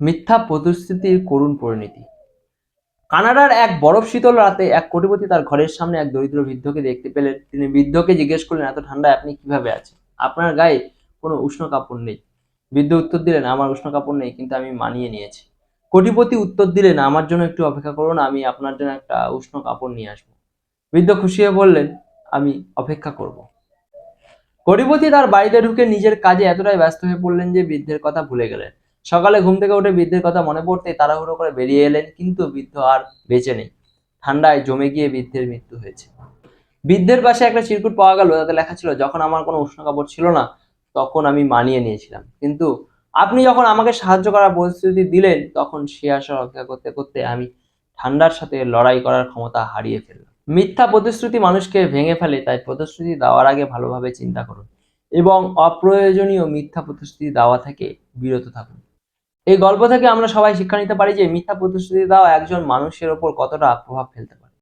মিথ্যা প্রতিশ্রুতির করুণ পরিণতি। কানাডার এক বরফ শীতল রাতে এক কোটিপতি তার ঘরের সামনে এক দরিদ্র বৃদ্ধকে দেখতে পেলেন। তিনি বৃদ্ধকে জিজ্ঞেস করলেন, এত ঠান্ডায় আপনি কীভাবে আছেন? আপনার গায়ে কোনো উষ্ণ কাপড় নেই। বৃদ্ধ উত্তর দিলেন, আমার উষ্ণ কাপড় নেই, কিন্তু আমি মানিয়ে নিয়েছি। কোটিপতি উত্তর দিলেন, আমার জন্য একটু অপেক্ষা করুন, আমি আপনার জন্য একটা উষ্ণ কাপড় নিয়ে আসব। বৃদ্ধ খুশি হয়ে বললেন, আমি অপেক্ষা করব। কোটিপতি তার বাড়িতে ঢুকে নিজের কাজে এতটাই ব্যস্ত হয়ে পড়লেন যে বৃদ্ধের কথা ভুলে গেলেন। সকালে ঘুম থেকে উঠে বৃদ্ধের কথা মনে পড়তে তাড়াহুড়ো করে বেরিয়ে এলেন, কিন্তু বৃদ্ধ আর বেঁচে নেই। ঠান্ডায় জমে গিয়ে বৃদ্ধের মৃত্যু হয়েছে। বৃদ্ধের পাশে একটা চিরকুট পাওয়া গেল, তাতে লেখা ছিল, যখন আমার কোনো উষ্ণ কাপড় ছিল না, তখন আমি মানিয়ে নিয়েছিলাম। কিন্তু আপনি যখন আমাকে সাহায্য করার প্রতিশ্রুতি দিলেন, তখন সে আসার অপেক্ষা করতে করতে আমি ঠান্ডার সাথে লড়াই করার ক্ষমতা হারিয়ে ফেললাম। মিথ্যা প্রতিশ্রুতি মানুষকে ভেঙে ফেলে, তাই প্রতিশ্রুতি দেওয়ার আগে ভালোভাবে চিন্তা করুন এবং অপ্রয়োজনীয় মিথ্যা প্রতিশ্রুতি দেওয়া থেকে বিরত থাকুন। এই গল্প থেকে আমরা সবাই শিক্ষা নিতে পারি যে মিথ্যা প্রতিশ্রুতি দেওয়া একজন মানুষের ওপর কতটা প্রভাব ফেলতে পারে।